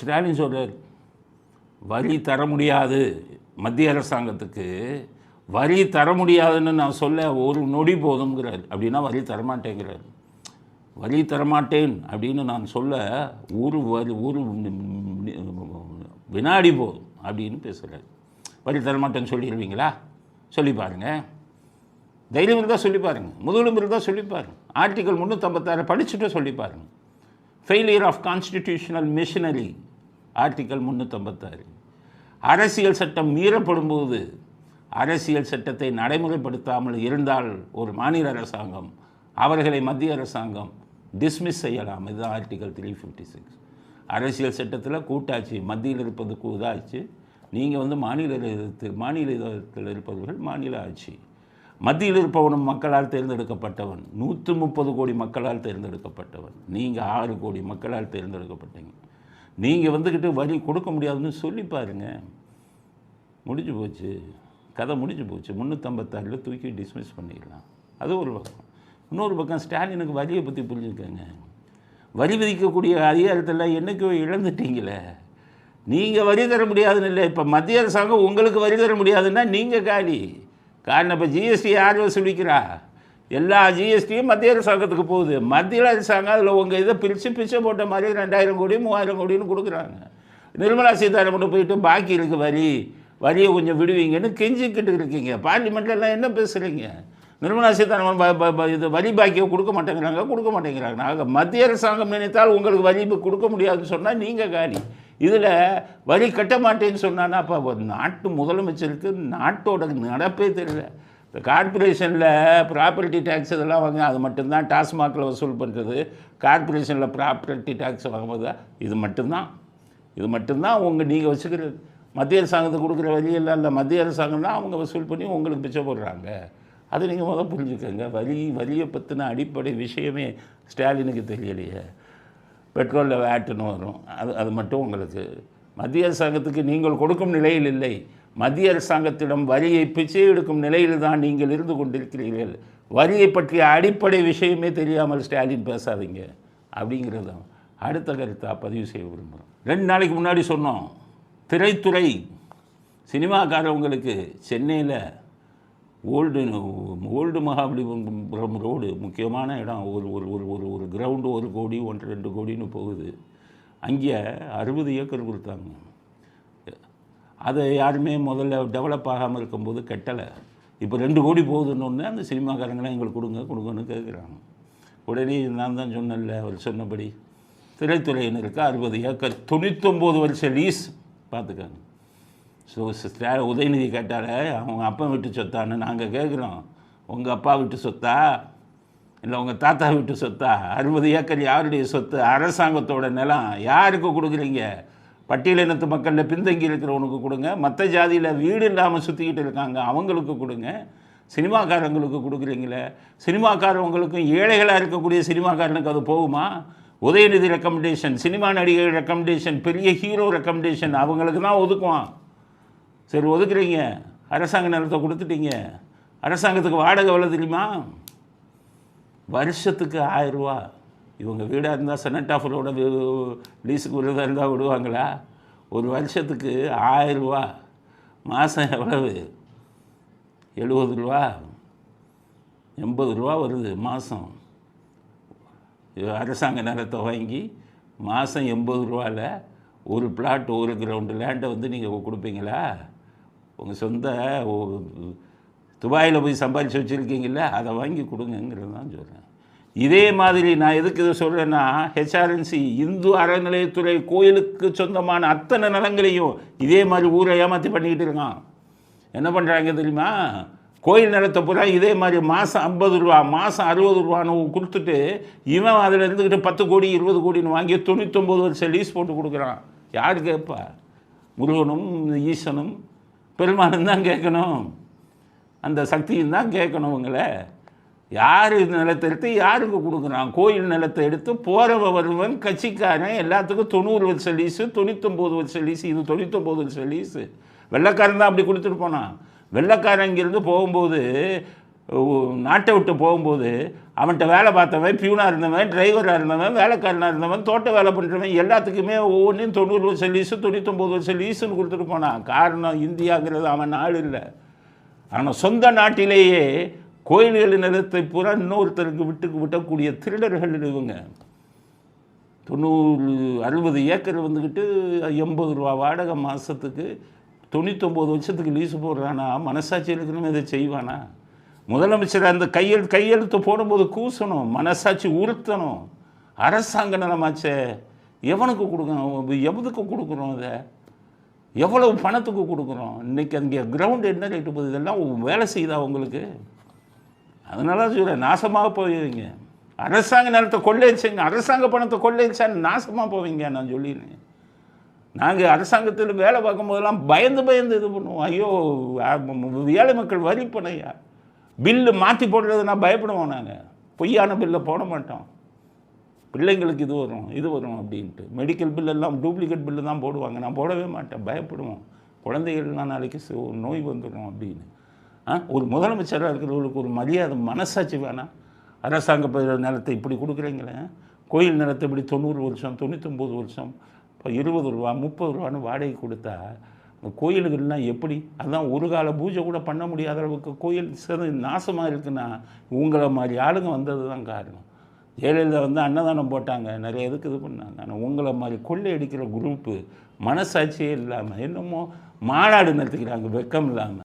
ஸ்டாலின் சொல்கிறார் வரி தர முடியாது. மத்திய அரசாங்கத்துக்கு வரி தர முடியாதுன்னு நான் சொல்ல ஒரு நொடி போதுங்கிறார் அப்படின்னா வரி தரமாட்டேங்கிறார். வரி தரமாட்டேன் அப்படின்னு நான் சொல்ல ஒரு வரி ஒரு வினாடி போதும் அப்படின்னு பேசுகிறார் வரி தரமாட்டேன்னு சொல்லிடுவீங்களா? சொல்லி பாருங்கள் தைரியம் இருந்தால் சொல்லி பாருங்கள் முதலும் இருந்தால் சொல்லி பாருங்க. ஆர்டிகல் முந்நூற்றம்பத்தாறு படிச்சுட்டு சொல்லி பாருங்கள் failure of constitutional machinery article முந்நூற்றம்பத்தாறு அரசியல் சட்டம் மீறப்படும் போது அரசியல் சட்டத்தை நடைமுறைப்படுத்தாமல் இருந்தால் ஒரு மாநில அரசாங்கம் அவர்களை மத்திய அரசாங்கம் டிஸ்மிஸ் செய்யலாம். இதுதான் ஆர்டிக்கல் த்ரீ ஃபிஃப்டி சிக்ஸ் அரசியல் சட்டத்தில் கூட்டாட்சி மத்தியில் இருப்பது இதாச்சு நீங்கள் வந்து மாநில மாநிலத்தில் இருப்பவர்கள் மாநில ஆட்சி. மத்தியில் இருப்பவனும் மக்களால் தேர்ந்தெடுக்கப்பட்டவன். நூற்று முப்பது கோடி மக்களால் தேர்ந்தெடுக்கப்பட்டவன். நீங்கள் ஆறு கோடி மக்களால் தேர்ந்தெடுக்கப்பட்டீங்க. நீங்கள் வந்துக்கிட்டு வரி கொடுக்க முடியாதுன்னு சொல்லி பாருங்கள் முடிஞ்சு போச்சு. கதை முடிஞ்சு போச்சு. முந்நூற்றம்பத்தாறில் தூக்கி டிஸ்மிஸ் பண்ணிடலாம். அது ஒரு பக்கம். இன்னொரு பக்கம் ஸ்டாலினுக்கு வரியை பற்றி புரிஞ்சுக்கங்க. வரி விதிக்கக்கூடிய அதிகாரத்தில் என்றைக்கோ இழந்துட்டீங்களே. நீங்கள் வரி தர முடியாதுன்னு இல்லை. இப்போ மத்திய அரசாங்கம் உங்களுக்கு வரி தர முடியாதுன்னா நீங்கள் காலி. காரணம் இப்போ ஜிஎஸ்டி யார் வசூலிக்கிறா எல்லா ஜிஎஸ்டியும் மத்திய அரசாங்கத்துக்கு போகுது. மத்திய அரசாங்கம் அதில் உங்கள் இதை பிரித்து பிச்சை போட்ட மாதிரி ரெண்டாயிரம் கோடி மூவாயிரம் கோடின்னு கொடுக்குறாங்க. நிர்மலா சீதாராமன் போயிட்டு பாக்கி இருக்கு வரி. வரியை கொஞ்சம் விடுவீங்கன்னு கெஞ்சிக்கிட்டு இருக்கீங்க. பார்லிமெண்ட்லாம் என்ன பேசுகிறீங்க நிர்மலா சீதாராமன் இது வரி பாக்கியை கொடுக்க மாட்டேங்கிறாங்க கொடுக்க மாட்டேங்கிறாங்க. நாங்கள் மத்திய அரசாங்கம் நினைத்தால் உங்களுக்கு வரி கொடுக்க முடியாதுன்னு சொன்னால் நீங்கள் காலி. இதில் வரி கட்ட மாட்டேன்னு சொன்னான்னா அப்போ நாட்டு முதலமைச்சருக்கு நாட்டோட நடப்பே தெரியல. இந்த கார்ப்பரேஷனில் ப்ராப்பர்ட்டி டேக்ஸ் இதெல்லாம் வாங்க அது மட்டும்தான் டாஸ்மாகில் வசூல் பண்ணுறது கார்ப்பரேஷனில் ப்ராப்பர்ட்டி டேக்ஸ் வாங்கும்போது இது மட்டும்தான். இது மட்டும்தான் உங்கள் நீங்கள் வச்சுக்கிறது. மத்திய அரசாங்கத்துக்கு கொடுக்குற வழியெல்லாம் இல்லை. மத்திய அரசாங்கம் தான் அவங்க வசூல் பண்ணி உங்களுக்கு பிச்சை போடுறாங்க. அது நீங்கள் முதல் புரிஞ்சுக்கோங்க. வரி வரியை பற்றின அடிப்படை விஷயமே ஸ்டாலினுக்கு தெரியலையே. பெட்ரோலில் வேட்டுன்னு வரும். அது அது மட்டும் உங்களுக்கு. மத்திய அரசாங்கத்துக்கு நீங்கள் கொடுக்கும் நிலையில் இல்லை. மத்திய அரசாங்கத்திடம் வரியை பிச்சை எடுக்கும் நிலையில் தான் நீங்கள் இருந்து கொண்டிருக்கிறீர்கள். வரியை பற்றிய அடிப்படை விஷயமே தெரியாமல் ஸ்டாலின் பேசாதீங்க. அப்படிங்கிறது தான். அடுத்த கருத்தாக பதிவு செய்ய விரும்புகிறோம். ரெண்டு நாளைக்கு முன்னாடி சொன்னோம் திரைத்துறை சினிமாக்காரவங்களுக்கு சென்னையில் ஓல்டு ஓல்டு மகாபலிபுரம் ரோடு முக்கியமான இடம். ஒரு ஒரு ஒரு ஒரு ஒரு கிரவுண்டு ஒரு கோடி ஒன்று ரெண்டு கோடின்னு போகுது. அங்கே அறுபது ஏக்கர் கொடுத்தாங்க. அதை யாருமே முதல்ல டெவலப் ஆகாமல் இருக்கும்போது கட்டலை. இப்போ ரெண்டு கோடி போகுதுன்னு அந்த சினிமாக்காரங்களாம் எங்களுக்கு கொடுங்க கொடுங்கன்னு கேட்குறாங்க. உடனே நான் தான் சொன்னேன்ல அவர் சொன்னபடி திரைத்துறையினருக்கு அறுபது ஏக்கர் தொண்ணூத்தொம்பது வருஷம் லீஸ் பார்த்துக்காங்க. ஸோ உதயநிதி கேட்டார அவங்க அப்பா வீட்டு சொத்தான்னு நாங்கள் கேட்குறோம். உங்கள் அப்பா வீட்டு சொத்தா? இல்லை உங்கள் தாத்தா வீட்டு சொத்தா? அறுபது ஏக்கர் யாருடைய சொத்து? அரசாங்கத்தோட நிலம் யாருக்கு கொடுக்குறீங்க? பட்டியலினத்து மக்களில் பின்தங்கி இருக்கிறவனுக்கு கொடுங்க. மற்ற ஜாதியில் வீடு இல்லாமல் சுற்றிக்கிட்டு இருக்காங்க அவங்களுக்கு கொடுங்க. சினிமாக்காரங்களுக்கு கொடுக்குறீங்களே. சினிமாக்காரவங்களுக்கும் ஏழைகளாக இருக்கக்கூடிய சினிமாக்காரனுக்கு அது போகுமா? உதயநிதி ரெக்கமெண்டேஷன் சினிமா நடிகர் ரெக்கமெண்டேஷன் பெரிய ஹீரோ ரெக்கமெண்டேஷன் அவங்களுக்கு தான் ஒதுக்குவான். சரி ஒதுக்குறீங்க. அரசாங்க நிலத்தை கொடுத்துட்டீங்க. அரசாங்கத்துக்கு வாடகை எவ்வளோ தெரியுமா? வருஷத்துக்கு ஆயிரரூவா இவங்க வீடாக இருந்தால் செனட் ஆஃபரோட லீஸுக்கு விடுறதா இருந்தால் விடுவாங்களா? ஒரு வருஷத்துக்கு ஆயிரரூவா மாதம் எவ்வளவு? எழுபது ரூபா எண்பது ரூபா வருது மாதம் அரசாங்க நிலத்தை வாங்கி மாதம் எண்பது ரூபாவில் ஒரு பிளாட் ஒரு கிரவுண்டு லேண்டை வந்து நீங்கள் கொடுப்பீங்களா? உங்கள் சொந்த துபாயில் போய் சம்பாதிச்சு வச்சுருக்கீங்களா அதை வாங்கி கொடுங்கங்கிறது தான் சொல்கிறேன் இதே மாதிரி நான் எதுக்கு இதை சொல்கிறேன்னா ஹெச்ஆர்என்சி இந்து அறநிலையத்துறை கோயிலுக்கு சொந்தமான அத்தனை நிலங்களையும் இதே மாதிரி ஊரை ஏமாற்றி பண்ணிக்கிட்டு இருக்கான். என்ன பண்ணுறாங்க தெரியுமா? கோயில் நிலத்தை பூரா இதே மாதிரி மாதம் ஐம்பது ரூபா மாதம் அறுபது ரூபான்னு கொடுத்துட்டு இவன் அதில் இருந்துக்கிட்டு பத்து கோடி இருபது கோடின்னு வாங்கி தொண்ணூத்தொம்பது வருஷம் லீஸ் போட்டு கொடுக்குறான். யார் கேட்பா? முருகனும் ஈசனும் பெருமானும் தான் கேட்கணும். அந்த சக்தியும் தான் கேட்கணும் உங்களை யார் நிலத்தை எடுத்து யாருக்கு கொடுக்குறான்? கோயில் நிலத்தை எடுத்து போகிறவன் வருவன் கட்சிக்காரன் எல்லாத்துக்கும் தொண்ணூறு வருஷம் லீஸு தொண்ணூத்தொம்பது வருஷம் லீஸு இது தொண்ணூத்தொம்பது வருஷம் லீஸு. வெள்ளைக்காரன் தான் அப்படி கொடுத்துட்டு போனான். வெள்ளைக்காரன் இங்கேருந்து போகும்போது நாட்டை விட்டு போகும்போது அவன்கிட்ட வேலை பார்த்தவன் பியூனாக இருந்தவன் டிரைவராக இருந்தவன் வேலைக்காரனாக இருந்தவன் தோட்ட வேலை பண்ணுறவன் எல்லாத்துக்குமே ஒவ்வொன்றையும் தொண்ணூறு வருஷம் லீஸு தொண்ணூத்தொம்பது வருஷம் லீஸுன்னு கொடுத்துட்டு போனான். காரணம் இந்தியாங்கிறது அவன் நாடு இல்லை. ஆனால் சொந்த நாட்டிலேயே கோயில்கள் நிலத்தை பூரா இன்னொருத்தருக்கு விட்டுக்கு விட்டக்கூடிய திருடர்கள் இவங்க. தொண்ணூறு அறுபது ஏக்கர் வந்துக்கிட்டு எண்பது ரூபா வாடகை மாதத்துக்கு தொண்ணூத்தொம்பது வருஷத்துக்கு லீஸு போடுறானா? மனசாட்சி இருக்கணும் இதை செய்வானா? முதலமைச்சர் அந்த கையெழு கையெழுத்து போடும்போது கூசணும் மனசாட்சி உறுத்தணும். அரசாங்க நிலமாச்சே. எவனுக்கு கொடுக்கணும்? எவனுக்கு கொடுக்குறோம் இதை? எவ்வளவு பணத்துக்கு கொடுக்குறோம் இன்றைக்கி அங்கே கிரவுண்டு என்ன ரேட்டு போகுது? இதெல்லாம் வேலை செய்யுதா உங்களுக்கு? அதனால சொல்கிறேன் நாசமாக போவீங்க. அரசாங்க நிலத்தை கொள்ளையடிச்சிங்க அரசாங்க பணத்தை கொள்ளையடிச்சா நாசமாக போவீங்க நான் சொல்லிடுறேன் நாங்கள் அரசாங்கத்தில் வேலை பார்க்கும்போதெல்லாம் பயந்து பயந்து இது பண்ணுவோம். ஐயோ ஏழை மக்கள் வரி பணையா? பில்லு மாற்றி போடுறது நான் பயப்படுவோம் நாங்கள் பொய்யான பில்லை போட மாட்டோம். பிள்ளைங்களுக்கு இது வரும் இது வரும் அப்படின்ட்டு. மெடிக்கல் பில்லெல்லாம் டூப்ளிகேட் பில்லு தான் போடுவாங்க. நான் போடவே மாட்டேன் பயப்படுவோம். குழந்தைகள்லாம் நாளைக்கு நோய் வந்துடும் அப்படின்னு. ஒரு முதலமைச்சராக இருக்கிறவங்களுக்கு ஒரு மரியாதை மனசாட்சி வேணாம். அரசாங்க ப- நிலத்தை இப்படி கொடுக்குறீங்களே? கோயில் நிலத்தை இப்படி தொண்ணூறு வருஷம் தொண்ணூத்தொம்பது வருஷம் இப்போ இருபது ரூபா முப்பது ரூபான்னு வாடகை கொடுத்தா இந்த கோயிலுகள்லாம் எப்படி? அதான் ஒரு கால பூஜை கூட பண்ண முடியாத அளவுக்கு கோயில் சிறு நாசமாக இருக்குன்னா உங்களை மாதிரி ஆளுங்க வந்தது தான் காரணம். ஜெயலலிதா வந்து அன்னதானம் போட்டாங்க நிறைய இதுக்கு இது பண்ணாங்க? ஆனால் உங்களை மாதிரி கொள்ளை அடிக்கிற குரூப்பு மனசாட்சியே இல்லாமல் என்னமோ மாநாடு நடத்திக்கிறாங்க வெக்கம் இல்லாமல்